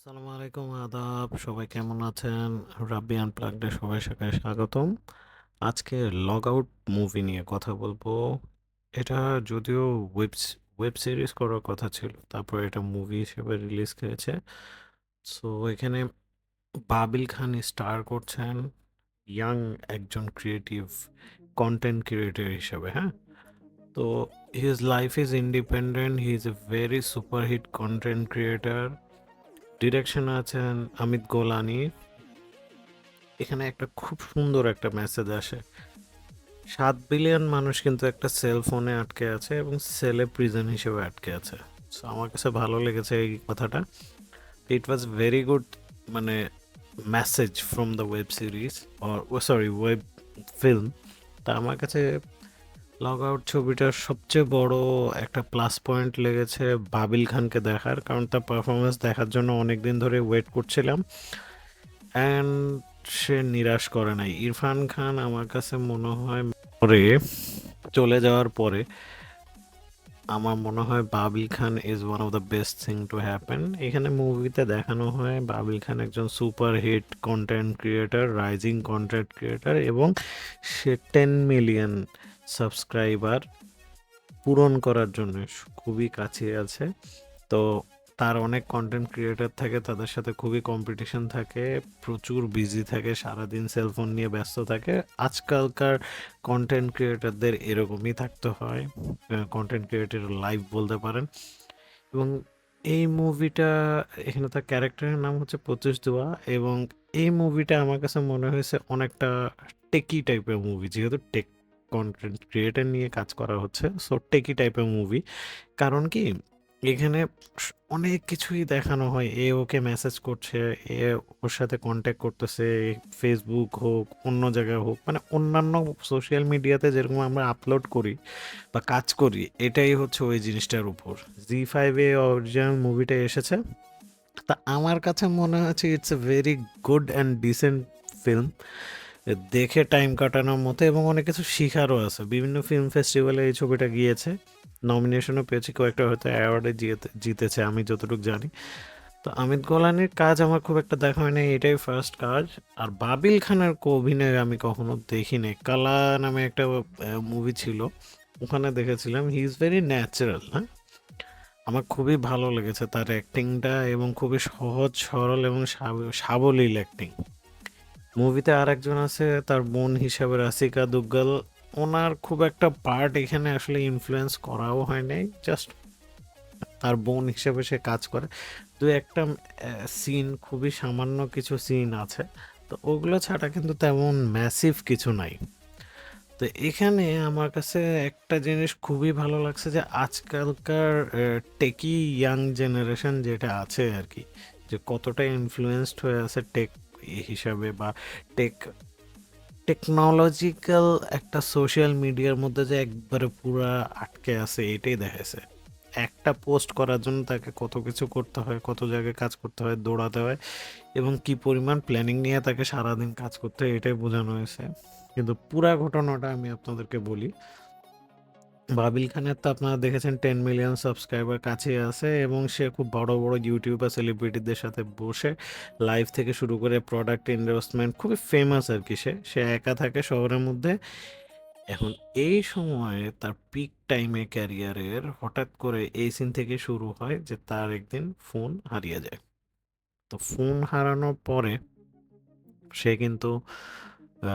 আসসালামু আলাইকুম, আদাব। সবাই কেমন আছেন? রাব্বি আনপ্লাগডে সবাই সবাই স্বাগতম। আজকে লগ আউট মুভি নিয়ে কথা বলব। এটা যদিও ওয়েব ওয়েব সিরিজ করার কথা ছিল, তারপর এটা মুভি হিসেবে রিলিজ করেছে সো, এখানে বাবিল খান স্টার করছেন ইয়াং একজন ক্রিয়েটিভ, কন্টেন্ট ক্রিয়েটর হিসেবে হ্যাঁ? তো his life is independent he is a very superhit content creator direction আছেন অমিত গোলানি। এখানে একটা খুব সুন্দর একটা মেসেজ আসে। সাত বিলিয়ন মানুষ কিন্তু একটা সেল ফোনে আটকে আছে এবং সেলে প্রিজন হিসেবে আটকে আছে। সো আমার কাছে ভালো লেগেছে এই কথাটা। ইট ওয়াজ ভেরি গুড মানে message from the web series or sorry web film তা আমার কাছে লগ আউট ছবিটার সবচেয়ে বড় একটা প্লাস পয়েন্ট লেগেছে বাবিল খানকে দেখার, কারণ তার পারফরমেন্স দেখার জন্য অনেক দিন ধরে ওয়েট করছিলাম। অ্যান্ড সে নিরাশ করে নাই। ইরফান খান আমার কাছে মনে হয় পরে চলে যাওয়ার পরে আমার মনে হয় Babil Khan is one of the best thing to happen এখানে মুভিতে দেখানো হয় বাবিল খান একজন super hit content creator rising content creator এবং সে টেন মিলিয়ন সাবস্ক্রাইবার পূরণ করার জন্য খুবই কাছে আছে। তো তার অনেক কন্টেন্ট ক্রিয়েটার থাকে, তাদের সাথে খুবই কম্পিটিশন থাকে, প্রচুর বিজি থাকে, সারাদিন সেলফোন নিয়ে ব্যস্ত থাকে। আজকালকার কন্টেন্ট ক্রিয়েটারদের এরকমই থাকতে হয় কন্টেন্ট ক্রিয়েটার লাইভ বলতে পারেন। এবং এই মুভিটা এখানে তার ক্যারেক্টারের নাম হচ্ছে পঁচিশ দোয়া এবং এই মুভিটা আমার কাছে মনে হয়েছে অনেকটা টেকি টাইপের মুভি যেহেতু টেক কন্টেন্ট ক্রিয়েটার নিয়ে কাজ করা হচ্ছে। সো টেকি টাইপের মুভি কারণ কি? এখানে অনেক কিছুই দেখানো হয়। এ ওকে মেসেজ করছে, এ ওর সাথে কন্ট্যাক্ট করতেছে ফেসবুক হোক, অন্য জায়গায় হোক। মানে অন্যান্য সোশ্যাল মিডিয়াতে যেরকম আমরা আপলোড করি বা কাজ করি, এটাই হচ্ছে ওই জিনিসটার উপর। জি ফাইভে অরিজিনাল মুভিটা এসেছে। তা আমার কাছে মনে হচ্ছে it's a very good and decent film দেখে টাইম কাটানোর মতো এবং অনেক কিছু শিখারও আছে। বিভিন্ন ফিল্ম ফেস্টিভ্যালে এই ছবিটা গিয়েছে। নমিনেশনও পেয়েছে, কয়েকটা হয়তো অ্যাওয়ার্ডে জিতেছে, আমি যতটুকু জানি। তো অমিত গোলানির কাজ আমার খুব একটা দেখা হয়নি, এটাই ফার্স্ট কাজ। আর বাবিল খানের অভিনয় আমি কখনো দেখিনি। কালা নামে একটা মুভি ছিল, ওখানে দেখেছিলাম। হি ইজ ভেরি ন্যাচারাল হ্যাঁ? আমার খুবই ভালো লেগেছে তার অ্যাক্টিংটা এবং খুবই সহজ, সরল এবং সাবলীল অ্যাক্টিং মুভিতে আর একজন আছে, তার বোন হিসাবে রাসিকা দুগ্গল। ওনার খুব একটা পার্ট এখানে আসলে ইনফ্লুয়েন্স করাও হয় নাই জাস্ট তার বোন হিসেবে সে কাজ করে। দু একটা সিন খুবই সামান্য কিছু সিন আছে। তো ওগুলো ছাড়া কিন্তু তেমন ম্যাসিভ কিছু নাই। তো এখানে আমার কাছে একটা জিনিস খুবই ভালো লাগছে যে আজকালকার টেকি ইয়াং জেনারেশন যেটা আছে আর কি, যে কতটা ইনফ্লুয়েসড হয়ে আছে টেক হিসাবে বা টেক টেকনোলজিক্যাল একটা সোশ্যাল মিডিয়ার মধ্যে যে একবারে পুরা আটকে আছে, এটাই দেখাচ্ছে একটা পোস্ট করার জন্য তাকে কত কিছু করতে হয়, কত জায়গায় কাজ করতে হয়, দৌড়াতে হয় এবং কি পরিমাণ প্ল্যানিং নিয়ে তাকে সারাদিন কাজ করতে হয়, এটাই বোঝানো হয়েছে। কিন্তু পুরা ঘটনাটা আমি আপনাদেরকে বলি বাবিল খানের তো আপনারা দেখেছেন টেন মিলিয়ন সাবস্ক্রাইবার কাছে আছে এবং সে খুব বড় বড় ইউটিউবার সেলিব্রিটিদের সাথে বসে লাইভ থেকে শুরু করে প্রোডাক্ট ইনভেস্টমেন্ট খুবই ফেমাস আর কি সে। সে একা থাকে শহরের মধ্যে। এখন এই সময়ে তার পিক টাইমে ক্যারিয়ারের হঠাৎ করে এই সিন থেকে শুরু হয় যে তার একদিন ফোন হারিয়ে যায়। তো ফোন হারানোর পরে সে কিন্তু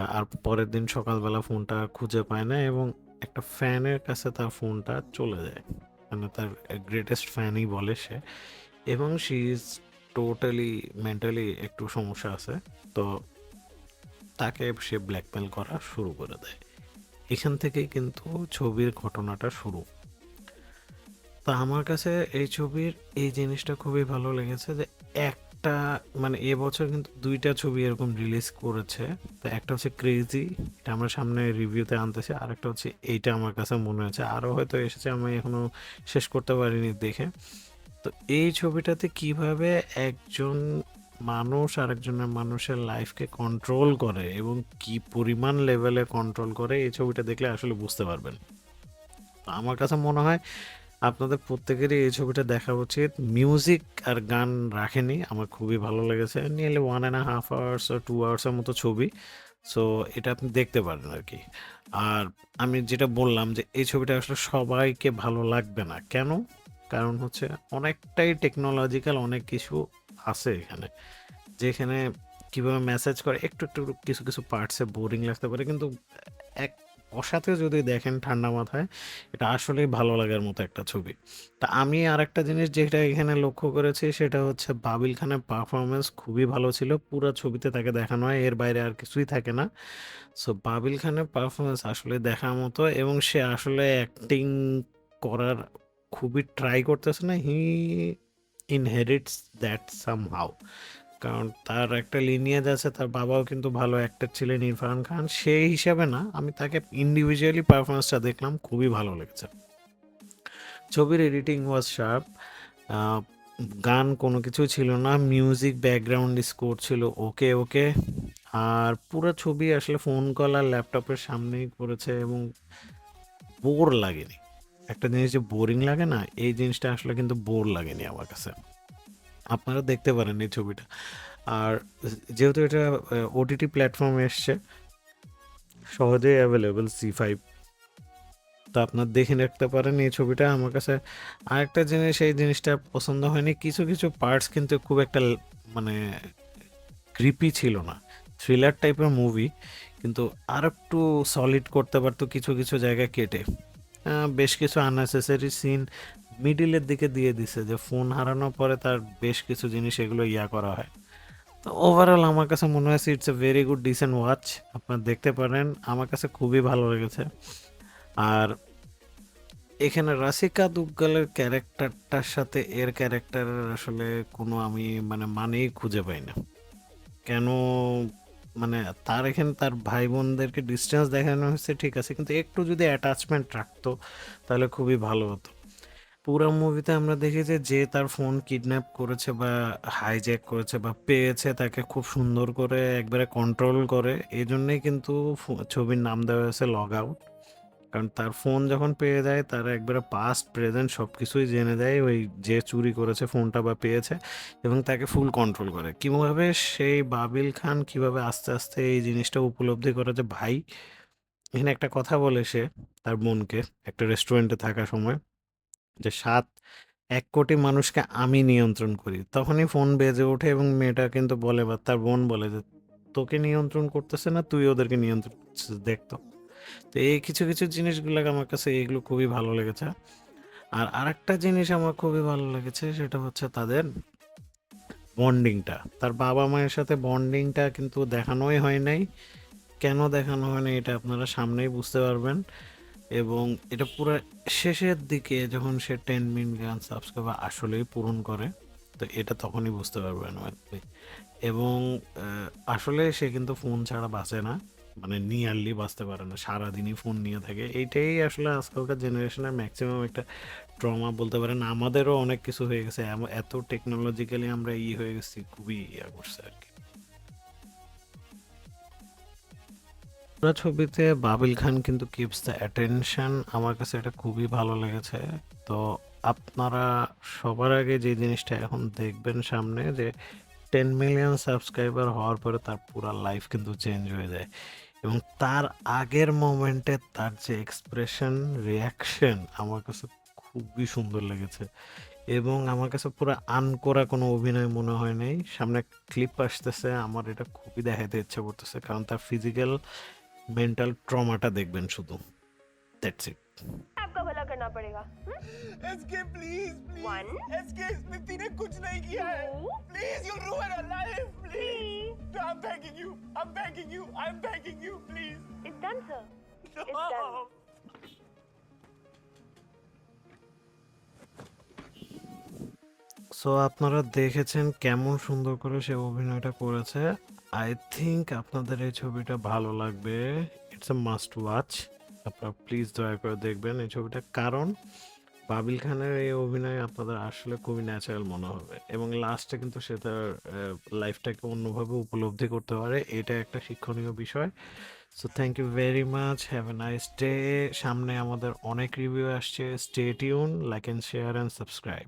আর পরের দিন সকালবেলা ফোনটা খুঁজে পায় না এবং একটা ফ্যানের কাছে তার ফোনটা চলে যায়। মানে তার গ্রেটেস্ট ফ্যানই বলে সে। এবং শি ইজ টোটালি মেন্টালি একটু সমস্যা আছে। তো তাকে সে ব্ল্যাকমেল করা শুরু করে দেয়। এখান থেকেই কিন্তু ছবির ঘটনাটা শুরু। তা আমার কাছে এই ছবির, এই জিনিসটা খুবই ভালো লেগেছে যে একটা মানে এবছর কিন্তু দুইটা ছবি এরকম রিলিজ করেছে। তো একটা হচ্ছে ক্রেজি এটা আমরা সামনে রিভিউতে আনতেছি। আর একটা হচ্ছে এইটা আমার কাছে মনে হয়েছে। আরও হয়তো এসেছে, আমি এখনও শেষ করতে পারিনি দেখে। তো এই ছবিটাতে কীভাবে একজন মানুষ আরেকজনের মানুষের লাইফকে কন্ট্রোল করে এবং কি পরিমাণ লেভেলে কন্ট্রোল করে, এই ছবিটা দেখলে আসলে বুঝতে পারবেন। আমার কাছে মনে হয় আপনাদের প্রত্যেকেরই এই ছবিটা দেখা উচিত। মিউজিক আর গান রাখেনি। আমার খুবই ভালো লেগেছে। নিয়ারলি 1 1/2 আওয়ার্স or 2 আওয়ার্স এর মতো ছবি। সো এটা আপনি দেখতে পারেন আর কি আর আমি যেটা বললাম যে এই ছবিটা আসলে সবাইকে ভালো লাগবে না। কেন? কারণ হচ্ছে অনেকটাই টেকনোলজিক্যাল অনেক কিছু আছে এখানে। যেখানে কীভাবে মেসেজ করে একটু, একটু কিছু, কিছু পার্টসে বোরিং লাগতে পারে। কিন্তু এক বসাতে যদি দেখেন ঠান্ডা মাথায়, এটা আসলেই ভালো লাগার মতো একটা ছবি। তা আমি আরেকটা জিনিস যেটা এখানে লক্ষ্য করেছি সেটা হচ্ছে বাবিল খানের পারফরমেন্স খুবই ভালো ছিল। পুরো ছবিতে তাকে দেখানো হয়। এর বাইরে আর কিছুই থাকে না। সো বাবিল খানের পারফরম্যান্স আসলে দেখার মতো এবং সে আসলে অ্যাক্টিং করার খুবই ট্রাই করতেছে না। He inherits that somehow. কারণ তার একটা লিনিয়েজ আছে। তার বাবাও কিন্তু ভালো অ্যাক্টর ছিলেন ইরফান খান। সেই হিসাবে না, আমি তাকে ইন্ডিভিজুয়ালি পারফরম্যান্সটা দেখলাম। খুবই ভালো লেগেছে। ছবির এডিটিং ওয়াজ শার্প। গান কোনো কিছু ছিল না। মিউজিক ব্যাকগ্রাউন্ড স্কোর ছিল ওকে, ওকে। আর পুরো ছবি আসলে ফোন কল আর ল্যাপটপের সামনেই করেছে এবং বোর লাগেনি। একটা জিনিস যে বোরিং লাগে না? এই জিনিসটা আসলে কিন্তু বোর লাগেনি আমার কাছে। আপনারা দেখতে পারেন এই ছবিটা। আর যেহেতু এটা ওটিটি প্ল্যাটফর্মে এসছে সহজেই অ্যাভেলেবেল সি ফাইভ তো আপনার দেখে রাখতে পারেন এই ছবিটা। আমার কাছে আরেকটা জিনিস এই জিনিসটা পছন্দ হয়নি। কিছু, কিছু পার্টস কিন্তু খুব একটা মানে ক্রিপি ছিল না। থ্রিলার টাইপের মুভি কিন্তু আর একটু সলিড করতে পারতো কিছু, কিছু জায়গা কেটে। বেশ কিছু আননেসেসারি সিন মিডলের দিকে দিয়ে দিছে যে ফোন হারানোর পরে তার বেশ কিছু জিনিস এগুলো ইয়া করা হয়। তো ওভারঅল আমার কাছে মনে হয়েছে it's a very good decent watch. আপনারা দেখতে পারেন। আমার কাছে খুবই ভালো লেগেছে। আর এখানে রাশিকা দুগ্গালের ক্যারেক্টারটার সাথে এর ক্যারেক্টারের আসলে কোনো আমি মানে মানেই খুঁজে পাই না। কেন মানে তার এখানে তার ভাই-বোনদেরকে ডিসট্যান্স দেখানো হয়েছে ঠিক আছে। কিন্তু একটু যদি অ্যাটাচমেন্ট রাখতো তাহলে খুবই ভালো হতো। পুরা মুভিতে আমরা দেখি যে, যে তার ফোন কিডন্যাপ করেছে বা হাইজ্যাক করেছে বা পেয়েছে তাকে খুব সুন্দর করে একবারে কন্ট্রোল করে। এজন্যই কিন্তু ফো ছবির নাম দেওয়া হয়েছে লগ আউট। কারণ তার ফোন যখন পেয়ে যায় তার একবারে পাস্ট প্রেজেন্ট সব কিছুই জেনে দেয় ওই যে চুরি করেছে ফোনটা বা পেয়েছে এবং তাকে ফুল কন্ট্রোল করে। কীভাবে সেই বাবিল খান কীভাবে আস্তে, আস্তে এই জিনিসটা উপলব্ধি করে যে ভাই এখানে একটা কথা বলে সে তার বোনকে একটা রেস্টুরেন্টে থাকার সময় যে ৭ ১ কোটি মানুষকে আমি নিয়ন্ত্রণ করি। তখনই ফোন বেজে ওঠে এবং মেয়েটা কিন্তু বলে বা তার বোন বলে যে, "তোকে নিয়ন্ত্রণ করতেছে না, তুই ওদেরকে নিয়ন্ত্রণ করতেছিস দেখ তো।" এই কিছু, কিছু জিনিসগুলা আমার কাছে এগুলো খুবই ভালো লেগেছে। আর আরেকটা জিনিস আমার খুবই ভালো লেগেছে সেটা হচ্ছে তাদের বন্ডিংটা। তার বাবা-মায়ের সাথে বন্ডিংটা কিন্তু দেখানোই হয় নাই। কেন দেখানো হয় নাই এটা আপনারা সামনেই বুঝতে পারবেন। এবং এটা পুরো শেষের দিকে যখন সে 10 মিলিয়ন সাবস্ক্রাইবার আসলেই পূরণ করে, তো এটা তখনই বুঝতে পারবেন। এবং আসলে সে কিন্তু ফোন ছাড়া বাঁচে না। মানে নিয়ারলি বাঁচতে পারে না। সারাদিনই ফোন নিয়ে থাকে। এইটাই আসলে আজকালকার জেনারেশনের ম্যাক্সিমাম একটা ট্রমা বলতে পারেন। আমাদেরও অনেক কিছু হয়ে গেছে। এত টেকনোলজিক্যালি আমরা ই হয়ে গেছি খুবই ইয়া করছে আরকি। পুরা ছবিতে বাবিল খান কিন্তু কিপস দ্য অ্যাটেনশন আমার কাছে এটা খুবই ভালো লেগেছে। তো আপনারা সবার আগে যে জিনিসটা এখন দেখবেন সামনে যে টেন মিলিয়ন সাবস্ক্রাইবার হওয়ার পরে তার পুরা লাইফ কিন্তু চেঞ্জ হয়ে যায়। এবং তার আগের মোমেন্টে তার যে এক্সপ্রেশন, রিঅ্যাকশন আমার কাছে খুবই সুন্দর লেগেছে। এবং আমার কাছে পুরা আনকরা কোনো অভিনয় মনে হয় নাই। সামনে ক্লিপ আসতেছে আমার এটা খুবই দেখাতে ইচ্ছা করতেছে। কারণ তার ফিজিক্যাল, মেন্টাল ট্রমাটা দেখবেন শুধু। That's it. आपका भला करना पड़ेगा हुँ? SK please please One. SK Smithy ने कुछ नहीं किया है Two. Please you ruin her life Three. Please I'm begging you I'm begging you I'm begging you please It's done, sir. It's no done. So আপনারা দেখেছেন কেমন সুন্দর করে সে অভিনয়টা করেছে। আই থিংক আপনাদের এই ছবিটা ভালো লাগবে। It's a must watch. আপনারা প্লিজ দয়া করে দেখবেন এই ছবিটা। কারণ বাবিল খানের এই অভিনয় আপনাদের আসলে খুবই ন্যাচারাল মনে হবে। এবং লাস্টে কিন্তু সে তার লাইফটাকে অন্যভাবে উপলব্ধি করতে পারে। এটা একটা শিক্ষণীয় বিষয়। So thank you very much have a nice day সামনে আমাদের অনেক রিভিউ আসছে। Stay tune like and share and subscribe